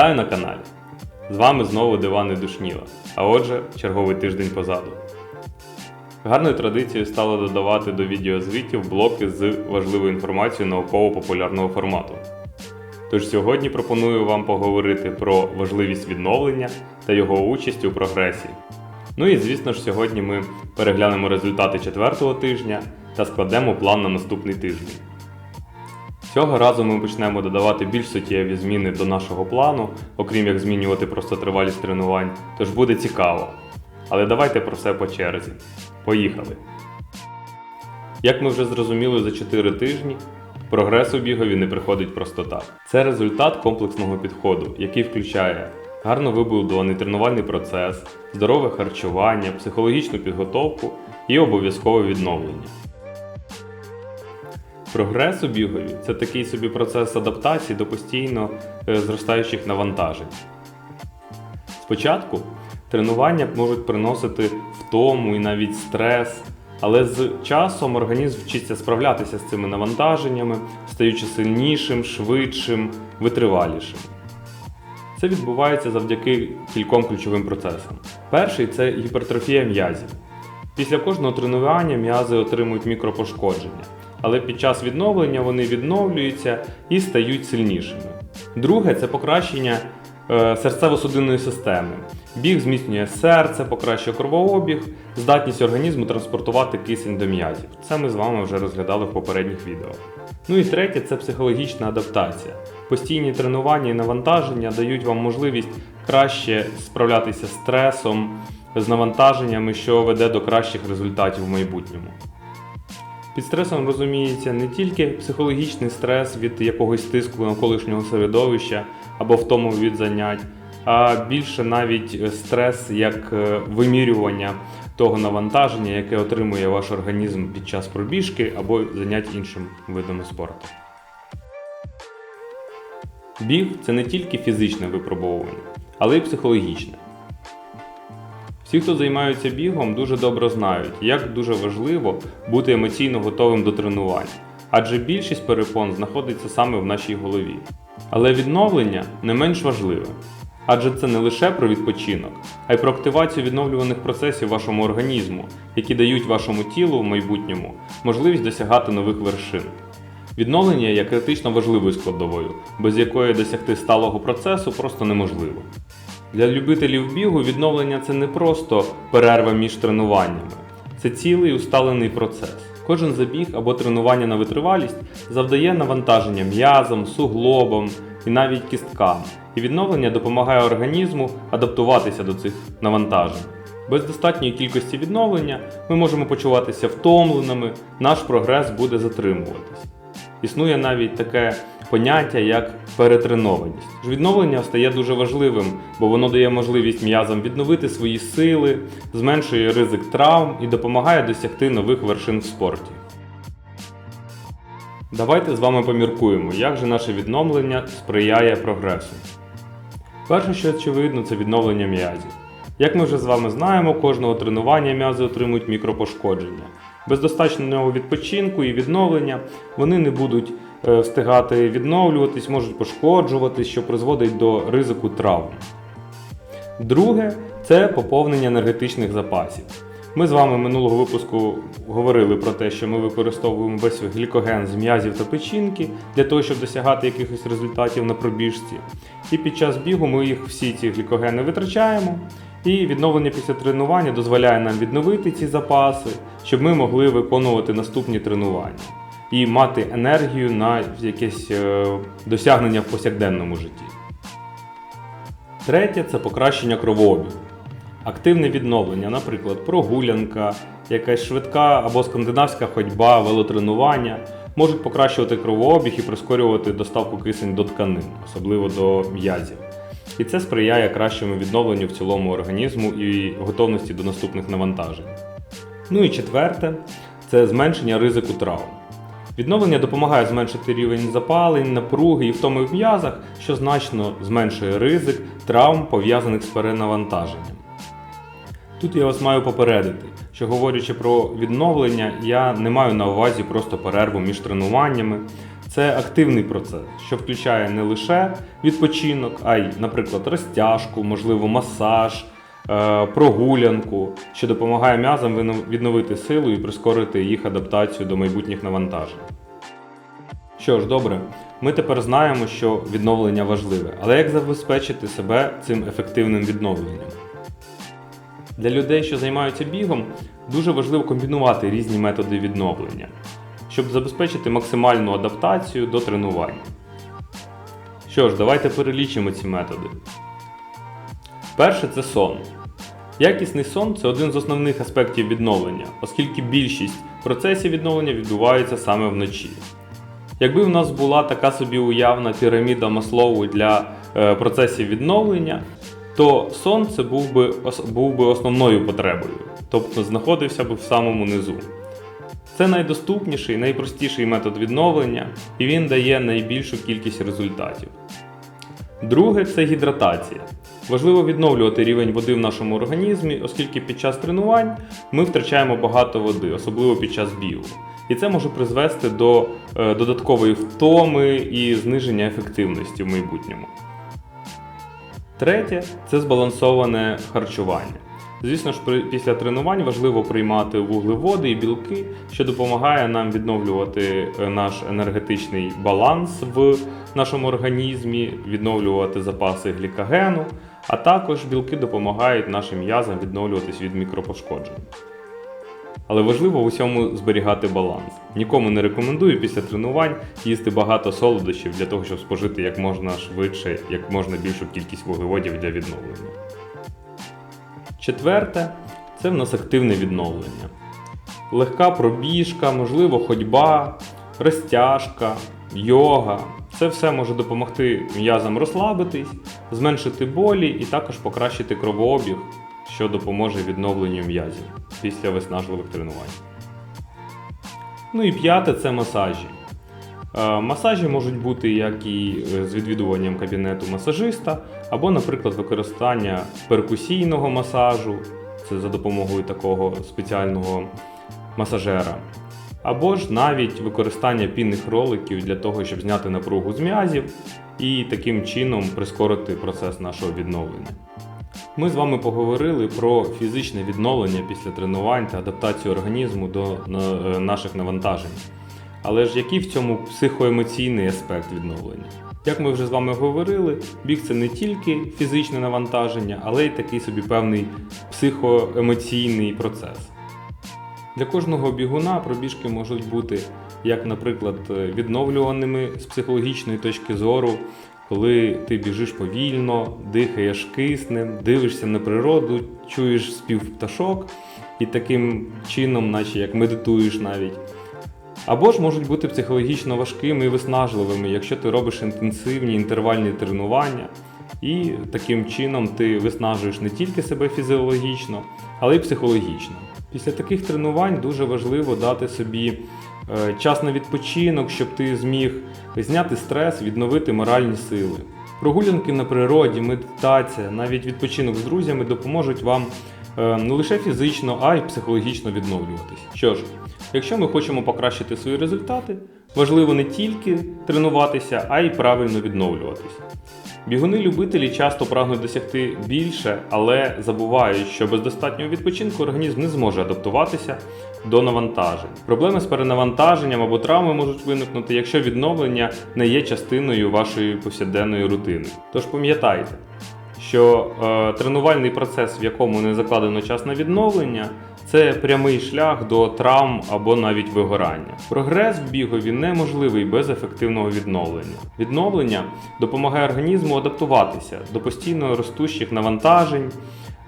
Вітаю на каналі! З вами знову Диван і Душніла, а отже, черговий тиждень позаду. Гарною традицією стало додавати до відеозвітів блоки з важливою інформацією науково-популярного формату. Тож сьогодні пропоную вам поговорити про важливість відновлення та його участь у прогресі. Ну і звісно ж, сьогодні ми переглянемо результати четвертого тижня та складемо план на наступний тиждень. Цього разу ми почнемо додавати більш суттєві зміни до нашого плану, окрім як змінювати просто тривалість тренувань, тож буде цікаво. Але давайте про все по черзі. Поїхали! Як ми вже зрозуміли за 4 тижні, прогрес у бігові не приходить просто так. Це результат комплексного підходу, який включає гарно вибудований тренувальний процес, здорове харчування, психологічну підготовку і обов'язкове відновлення. Прогрес у бігові це такий собі процес адаптації до постійно е, зростаючих навантажень. Спочатку тренування можуть приносити втому і навіть стрес, але з часом організм вчиться справлятися з цими навантаженнями, стаючи сильнішим, швидшим, витривалішим. Це відбувається завдяки кільком ключовим процесам. Перший це гіпертрофія м'язів. Після кожного тренування м'язи отримують мікропошкодження, але під час відновлення вони відновлюються і стають сильнішими. Друге це покращення е, серцево-судинної системи. Біг зміцнює серце, покращує кровообіг, здатність організму транспортувати кисень до м'язів. Це ми з вами вже розглядали в попередніх відео. Ну і третє це психологічна адаптація. Постійні тренування і навантаження дають вам можливість краще справлятися з стресом, з навантаженнями, що веде до кращих результатів в майбутньому. Під стресом розуміється не тільки психологічний стрес від якогось тиску навколишнього середовища або втому від занять, а більше навіть стрес як е, вимірювання того навантаження, яке отримує ваш організм під час пробіжки або занять іншим видами спорту. Біг це не тільки фізичне випробовування, але й психологічне. Всі, хто займаються бігом, дуже добре знають, як дуже важливо бути емоційно готовим до тренувань, адже більшість перепон знаходиться саме в нашій голові. Але відновлення не менш важливе, адже це не лише про відпочинок, а й про активацію відновлюваних процесів вашому організму, які дають вашому тілу в майбутньому можливість досягати нових вершин. Відновлення є критично важливою складовою, без якої досягти сталого процесу просто неможливо. Для любителів бігу відновлення це не просто перерва між тренуваннями, це цілий усталений процес. Кожен забіг або тренування на витривалість завдає навантаження м'язам, суглобам і навіть кісткам, і відновлення допомагає організму адаптуватися до цих навантажень. Без достатньої кількості відновлення ми можемо почуватися втомленими, наш прогрес буде затримуватись. Існує навіть таке поняття як перетренованість. Відновлення стає дуже важливим, бо воно дає можливість м'язам відновити свої сили, зменшує ризик травм і допомагає досягти нових вершин в спорті. Давайте з вами поміркуємо, як же наше відновлення сприяє прогресу. Перше, що очевидно, це відновлення м'язів. Як ми вже з вами знаємо, кожного тренування м'язи отримують мікропошкодження. Без достатнього відпочинку і відновлення вони не будуть встигати відновлюватись, можуть пошкоджуватись, що призводить до ризику травм. Друге це поповнення енергетичних запасів. Ми з вами минулого випуску говорили про те, що ми використовуємо весь глікоген з м'язів та печінки для того, щоб досягати якихось результатів на пробіжці. І під час бігу ми їх всі ці глікогени витрачаємо. І відновлення після тренування дозволяє нам відновити ці запаси, щоб ми могли виконувати наступні тренування і мати енергію на якесь е, досягнення в повсякденному житті. Третє це покращення кровообігу. Активне відновлення, наприклад, прогулянка, якась швидка або скандинавська ходьба, велотренування можуть покращувати кровообіг і прискорювати доставку кисень до тканин, особливо до м'язів. І це сприяє кращому відновленню в цілому організму і готовності до наступних навантажень. Ну і четверте це зменшення ризику травм. Відновлення допомагає зменшити рівень запалень, напруги і втоми в м'язах, що значно зменшує ризик травм, пов'язаних з перенавантаженням. Тут я вас маю попередити, що говорячи про відновлення, я не маю на увазі просто перерву між тренуваннями. це активний процес, що включає не лише відпочинок, а й, наприклад, розтяжку, можливо, масаж, прогулянку, що допомагає м'язам відновити силу і прискорити їх адаптацію до майбутніх навантажень. Що ж, добре, ми тепер знаємо, що відновлення важливе, але як забезпечити себе цим ефективним відновленням? Для людей, що займаються бігом, дуже важливо комбінувати різні методи відновлення, щоб забезпечити максимальну адаптацію до тренувань. Що ж, давайте перелічимо ці методи. Перше це сон. Якісний сон це один з основних аспектів відновлення, оскільки більшість процесів відновлення відбуваються саме вночі. Якби в нас була така собі уявна піраміда Маслоу для е, процесів відновлення, то сон це був би, був би основною потребою, тобто знаходився б в самому низу. Це найдоступніший, найпростіший метод відновлення, і він дає найбільшу кількість результатів. Друге це гідратація. Важливо відновлювати рівень води в нашому організмі, оскільки під час тренувань ми втрачаємо багато води, особливо під час бігу. І це може призвести до е, додаткової втоми і зниження ефективності в майбутньому. Третє це збалансоване харчування. Звісно ж, при- після тренувань важливо приймати вуглеводи і білки, що допомагає нам відновлювати е, наш енергетичний баланс в нашому організмі, відновлювати запаси глікогену, а також білки допомагають нашим м'язам відновлюватись від мікропошкоджень. Але важливо в усьому зберігати баланс. Нікому не рекомендую після тренувань їсти багато солодощів для того, щоб спожити як можна швидше, як можна більшу кількість вуглеводів для відновлення. Четверте це в нас активне відновлення. Легка пробіжка, можливо, ходьба, розтяжка, йога. Це все може допомогти м'язам розслабитись, зменшити болі і також покращити кровообіг, що допоможе відновленню м'язів після виснажливих тренувань. Ну і п'яте це масажі. Е, Масажі можуть бути як і е, з відвідуванням кабінету масажиста, або, наприклад, використання перкусійного масажу, це за допомогою такого спеціального масажера, або ж навіть використання пінних роликів для того, щоб зняти напругу з м'язів і таким чином прискорити процес нашого відновлення. Ми з вами поговорили про фізичне відновлення після тренувань та адаптацію організму до е, наших навантажень. Але ж який в цьому психоемоційний аспект відновлення? Як ми вже з вами говорили, біг це не тільки фізичне навантаження, але й такий собі певний психоемоційний процес. Для кожного бігуна пробіжки можуть бути як, наприклад, відновлюваними з психологічної точки зору, коли ти біжиш повільно, дихаєш киснем, дивишся на природу, чуєш спів пташок і таким чином, наче як медитуєш навіть. Або ж можуть бути психологічно важкими і виснажливими, якщо ти робиш інтенсивні інтервальні тренування, і таким чином ти виснажуєш не тільки себе фізіологічно, але й психологічно. Після таких тренувань дуже важливо дати собі е, час на відпочинок, щоб ти зміг зняти стрес, відновити моральні сили. Прогулянки на природі, медитація, навіть відпочинок з друзями допоможуть вам е, не лише фізично, а й психологічно відновлюватись. Що ж, якщо ми хочемо покращити свої результати, важливо не тільки тренуватися, а й правильно відновлюватись. Бігуни-любителі часто прагнуть досягти більше, але забувають, що без достатнього відпочинку організм не зможе адаптуватися до навантажень. Проблеми з перенавантаженням або травми можуть виникнути, якщо відновлення не є частиною вашої повсякденної рутини. Тож пам'ятайте, що е, тренувальний процес, в якому не закладено час на відновлення, це прямий шлях до травм або навіть вигорання. Прогрес в бігові неможливий без ефективного відновлення. Відновлення допомагає організму адаптуватися до постійно ростущих навантажень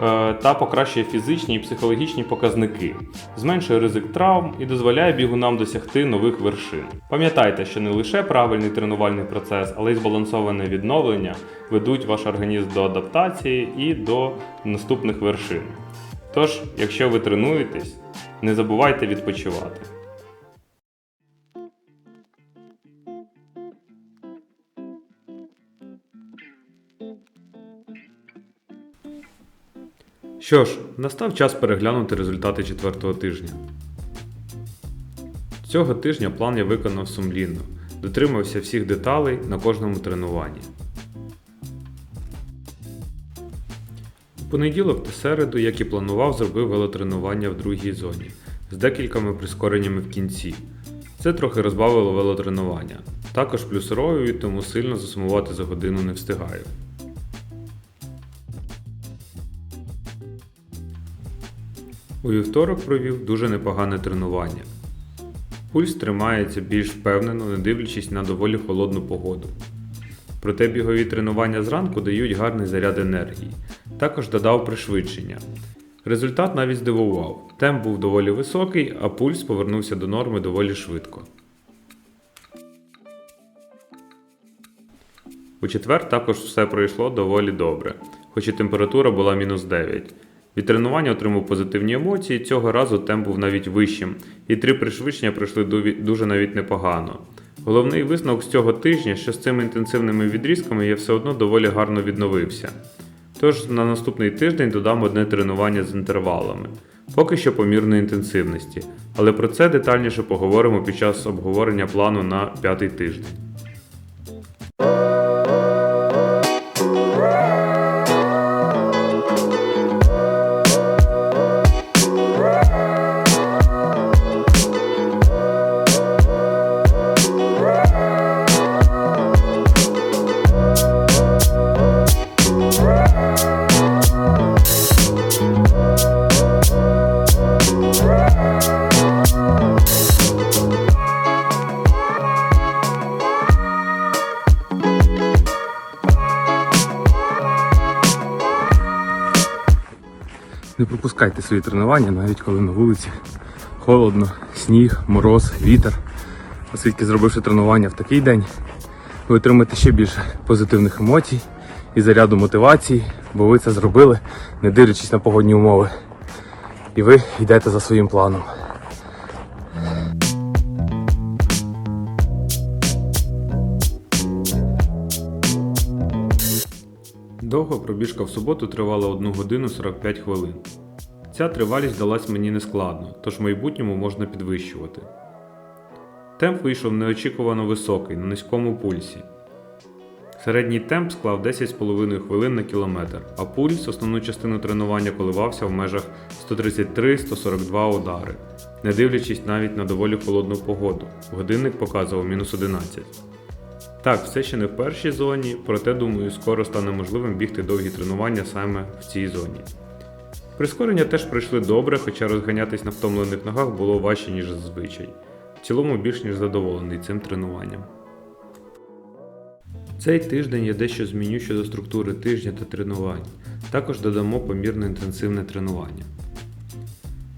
е, та покращує фізичні і психологічні показники, зменшує ризик травм і дозволяє бігунам досягти нових вершин. Пам'ятайте, що не лише правильний тренувальний процес, але й збалансоване відновлення ведуть ваш організм до адаптації і до наступних вершин. Тож, якщо ви тренуєтесь, не забувайте відпочивати. Що ж, настав час переглянути результати четвертого тижня. Цього тижня план я виконав сумлінно. дотримався всіх деталей на кожному тренуванні. Понеділок та середу, як і планував, зробив велотренування в другій зоні з декількома прискореннями в кінці. Це трохи розбавило велотренування. Також плюс тому сильно засумувати за годину не встигаю. У вівторок провів дуже непогане тренування. Пульс тримається більш впевнено, не дивлячись на доволі холодну погоду. Проте бігові тренування зранку дають гарний заряд енергії. Також додав пришвидшення. Результат навіть здивував. Темп був доволі високий, а пульс повернувся до норми доволі швидко. У четвер також все пройшло доволі добре, хоч і температура була мінус 9. Від тренування отримав позитивні емоції, цього разу темп був навіть вищим, і три пришвидшення пройшли дуже навіть непогано. Головний висновок з цього тижня, що з цими інтенсивними відрізками я все одно доволі гарно відновився. Тож на наступний тиждень додам одне тренування з інтервалами, поки що помірної інтенсивності, але про це детальніше поговоримо під час обговорення плану на п'ятий тиждень. Не пропускайте свої тренування, навіть коли на вулиці холодно, сніг, мороз, вітер. Оскільки зробивши тренування в такий день, ви отримаєте ще більше позитивних емоцій і заряду мотивації, бо ви це зробили, не дивлячись на погодні умови. І ви йдете за своїм планом. Довга пробіжка в суботу тривала 1 годину 45 хвилин. Ця тривалість далась мені нескладно, тож в майбутньому можна підвищувати. Темп вийшов неочікувано високий, на низькому пульсі. Середній темп склав 10,5 хвилин на кілометр, а пульс основну частину тренування коливався в межах 133-142 удари, не дивлячись навіть на доволі холодну погоду. Годинник показував мінус 11. Так, все ще не в першій зоні, проте думаю, скоро стане можливим бігти довгі тренування саме в цій зоні. Прискорення теж пройшли добре, хоча розганятись на втомлених ногах було важче, ніж зазвичай. В цілому більш ніж задоволений цим тренуванням. Цей тиждень я дещо зміню щодо структури тижня та тренувань. Також додамо помірно інтенсивне тренування.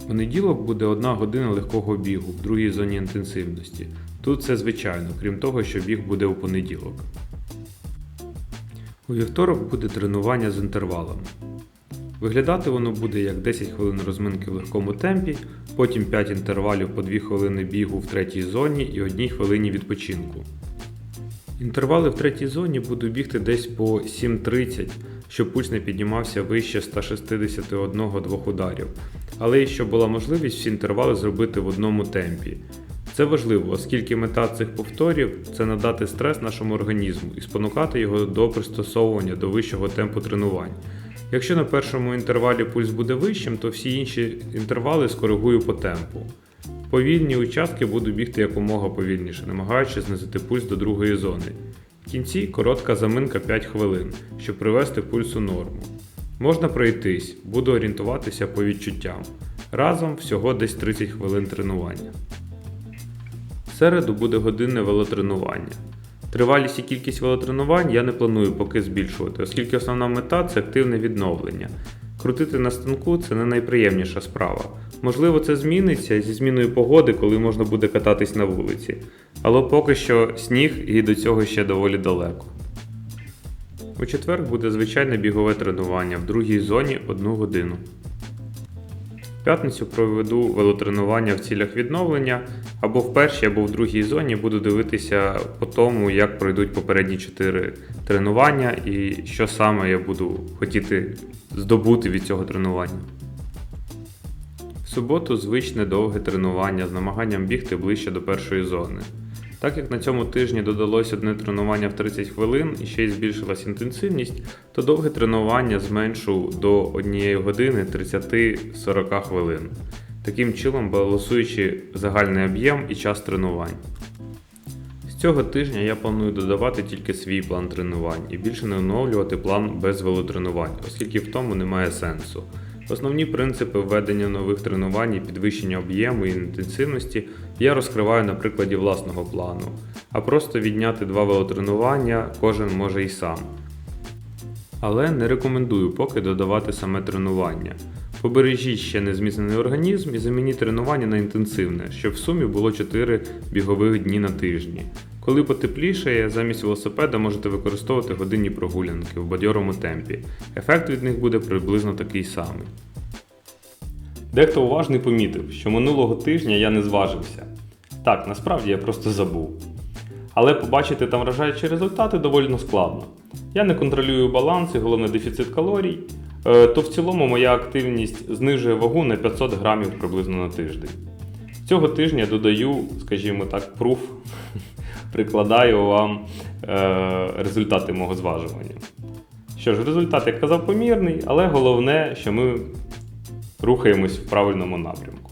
Понеділок буде одна година легкого бігу в другій зоні інтенсивності. Тут все звичайно, крім того, що біг буде у понеділок. У вівторок буде тренування з інтервалами. Виглядати воно буде як 10 хвилин розминки в легкому темпі, потім 5 інтервалів по 2 хвилини бігу в третій зоні і 1 хвилині відпочинку. Інтервали в третій зоні буду бігти десь по 7.30, щоб пульс не піднімався вище 161-2 ударів, але і щоб була можливість всі інтервали зробити в одному темпі. Це важливо, оскільки мета цих повторів це надати стрес нашому організму і спонукати його до пристосовування до вищого темпу тренувань. Якщо на першому інтервалі пульс буде вищим, то всі інші інтервали скоригую по темпу. Повільні участки буду бігти якомога повільніше, намагаючись знизити пульс до другої зони. В кінці коротка заминка 5 хвилин, щоб привести пульс у норму. Можна пройтись, буду орієнтуватися по відчуттям. Разом всього десь 30 хвилин тренування. В середу буде годинне велотренування. Тривалість і кількість велотренувань я не планую поки збільшувати, оскільки основна мета це активне відновлення. Крутити на станку це не найприємніша справа. Можливо, це зміниться зі зміною погоди, коли можна буде кататись на вулиці. Але поки що сніг і до цього ще доволі далеко. У четвер буде звичайне бігове тренування в другій зоні 1 годину. В п'ятницю проведу велотренування в цілях відновлення, або в першій, або в другій зоні буду дивитися по тому, як пройдуть попередні 4 тренування і що саме я буду хотіти здобути від цього тренування. В суботу звичне довге тренування з намаганням бігти ближче до першої зони. Так як на цьому тижні додалось одне тренування в 30 хвилин і ще й збільшилась інтенсивність, то довге тренування зменшу до 1 години 30-40 хвилин. Таким чином балансуючи загальний об'єм і час тренувань. З цього тижня я планую додавати тільки свій план тренувань і більше не оновлювати план без велотренувань, оскільки в тому немає сенсу. Основні принципи введення нових тренувань і підвищення об'єму і інтенсивності я розкриваю на прикладі власного плану, а просто відняти два велотренування кожен може і сам. Але не рекомендую поки додавати саме тренування. Побережіть ще незміцнений організм і замініть тренування на інтенсивне, щоб в сумі було 4 бігових дні на тижні. Коли потеплішає, замість велосипеда можете використовувати годинні прогулянки в бадьорому темпі. Ефект від них буде приблизно такий самий. Дехто уважний помітив, що минулого тижня я не зважився. Так, насправді я просто забув. Але побачити там вражаючі результати доволі складно. Я не контролюю баланс і головне дефіцит калорій, е, то в цілому моя активність знижує вагу на 500 грамів приблизно на тиждень. Цього тижня додаю, скажімо так, пруф, прикладаю вам е, результати мого зважування. Що ж, результат, як казав, помірний, але головне, що ми рухаємось в правильному напрямку.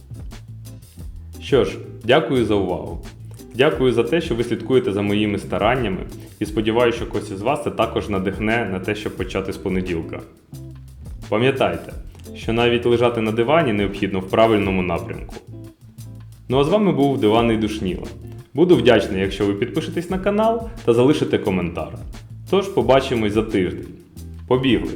Що ж, дякую за увагу. Дякую за те, що ви слідкуєте за моїми стараннями і сподіваюся, що когось із вас це також надихне на те, щоб почати з понеділка. Пам'ятайте, що навіть лежати на дивані необхідно в правильному напрямку. Ну а з вами був Диванний Душніла. Буду вдячний, якщо ви підпишетесь на канал та залишите коментар. Тож побачимось за тиждень. Побігли!